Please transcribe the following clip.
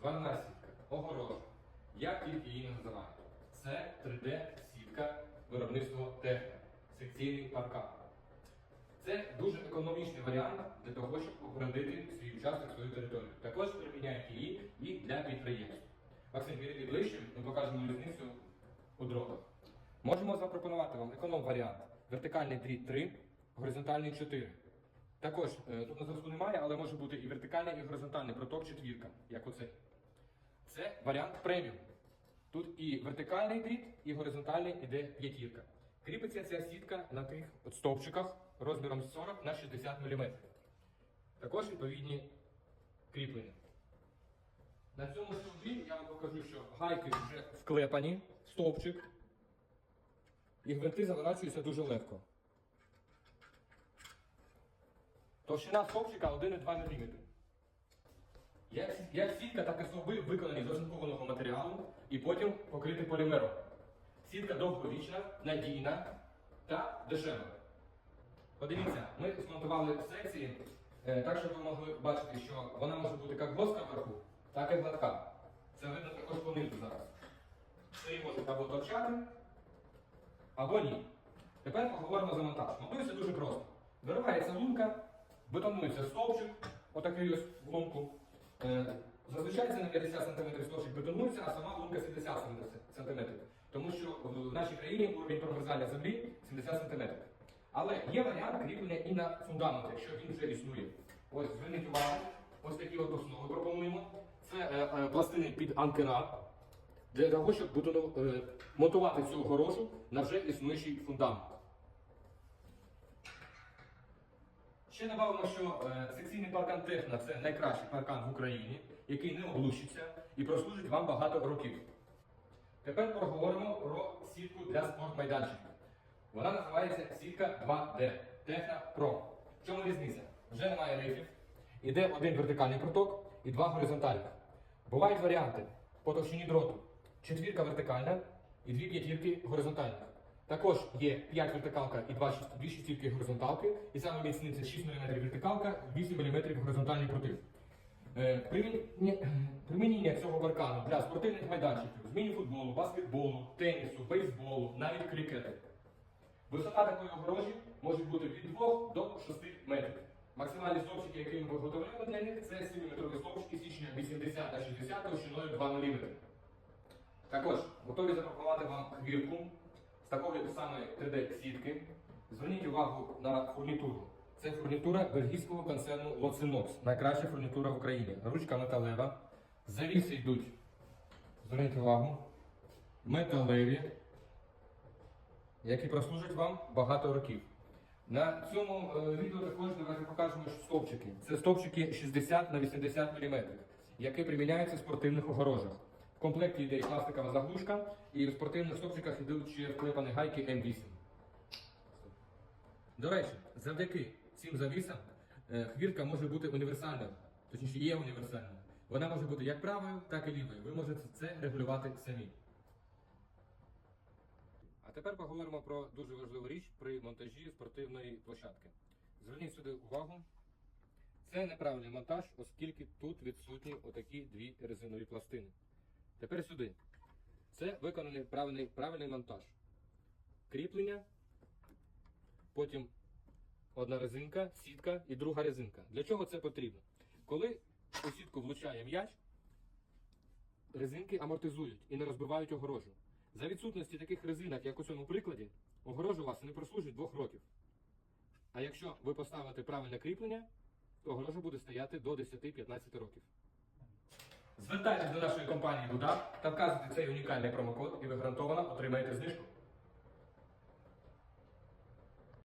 звальна сітка, огорожа. Як тільки її не називають. Це 3D-сітка виробництва техніки, секційний паркан. Це дуже економічний варіант для того, щоб огородити свій участок, свою територію. Також приміняють її і для підприємств. Максим, підійди ближче, ми покажемо різницю у дротах. Можемо запропонувати вам економ-варіант. Вертикальний дріт 3, горизонтальний 4. Також е, тут на зразку немає, але може бути і вертикальний, і горизонтальний проток четвірка, як оцей. Це варіант преміум. Тут і вертикальний дріт, і горизонтальний іде п'ятірка. Кріпиться ця сітка на тих стовпчиках розміром 40 на 60 мм. Також відповідні кріплення. На цьому стовпі я вам покажу, що гайки вже вклепані, стовпчик. І гвинти заворачуються дуже легко. Товщина стовпчика 1,2 мм. Як, як сітка, так і стовби виконані з оцинкованого матеріалу і потім покриті полімером. Сітка довговічна, надійна та дешева. Подивіться, ми змонтували секції е, так, щоб ви могли бачити, що вона може бути як плоска вверху, так і гладка. Це видно також по низу зараз. Це можуть або торчати, або ні. Тепер поговоримо за монтаж. Монтується дуже просто. Виривається лунка, бетонується стовпчик, отакий ось в лунку. Е, Зазвичай це на 50 см стовпчик бетонується, а сама лунка 70 см. Тому що в нашій країні уровень промерзання землі 70 см. Але є варіант кріплення і на фундамент, якщо він вже існує. Ось зверніть увагу, ось такі от основи пропонуємо. Це е, е, пластини під анкера для того, щоб бутону- е, монтувати цю огорожу на вже існуючий фундамент. Ще добавимо, що е, секційний паркан Техна це найкращий паркан в Україні, який не облущиться і прослужить вам багато років. Тепер поговоримо про сітку для спортмайданчиків. Вона називається сітка 2D Техна Pro. В чому різниця? Вже немає рифів, іде один вертикальний проток і два горизонтальних. Бувають варіанти по товщині дроту. Четвірка вертикальна і дві п'ятірки горизонтальних. Також є 5 вертикалка і 2 шіст- дві шістірки горизонталки, і саме міцний це 6 мм вертикалка, 8 мм горизонтальний против. Е, Примінення, цього паркану для спортивних майданчиків, з міні-футболу, баскетболу, тенісу, бейсболу, навіть крикету. Висота такої огорожі може бути від 2 до 6 метрів. Максимальні стовпчики, які ми виготовляємо для них, це 7-метрові стовпчики січня 80 на 60 товщиною 2 мм. Також готові запропонувати вам хвірку з такої самої 3D-сітки. Зверніть увагу на фурнітуру. Це фурнітура бельгійського концерну Locinox, найкраща фурнітура в Україні. Ручка металева. Завіси йдуть. Зверніть увагу. Металеві, які прослужать вам багато років. На цьому е, відео також давайте покажемо стовпчики. Це стовпчики 60 на 80 мм, які приміняються в спортивних огорожах. В комплекті йде і пластикова заглушка, і в спортивних стовпчиках йдуть ще вклепані гайки М8. До речі, завдяки цим завісам е, хвіртка може бути універсальною, точніше є універсальною. Вона може бути як правою, так і лівою. Ви можете це регулювати самі. А тепер поговоримо про дуже важливу річ при монтажі спортивної площадки. Зверніть сюди увагу. Це неправильний монтаж, оскільки тут відсутні отакі дві резинові пластини. Тепер сюди. Це виконаний правильний, правильний монтаж. Кріплення, потім одна резинка, сітка і друга резинка. Для чого це потрібно? Коли у сітку влучає м'яч, резинки амортизують і не розбивають огорожу. За відсутності таких резинок, як у цьому прикладі, огорожа у вас не прослужить двох років. А якщо ви поставите правильне кріплення, то огорожа буде стояти до 10-15 років. Звертайтесь до нашої компанії Буда та вказуйте цей унікальний промокод, і ви гарантовано отримаєте знижку.